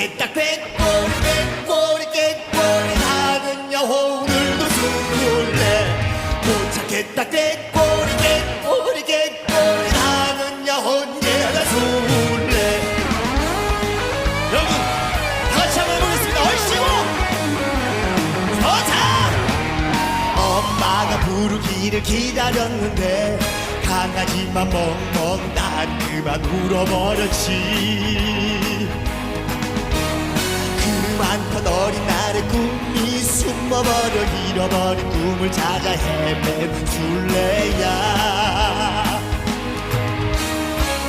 딱 꾀꼬리 꾀꼬리 꾀꼬리 나는야 오늘도 술래 못 찾겠다 꾀꼬리 꾀꼬리 꾀꼬리 나는야 언제나 술래 여러분 다 같이 한번 해보겠습니다. 얼씨구! 서자 엄마가 부르기를 기다렸는데 강아지만 멍멍 난 그만 울어버렸지. 꿈이 숨어버려 잃어버린 꿈을 찾아 헤맨 술래야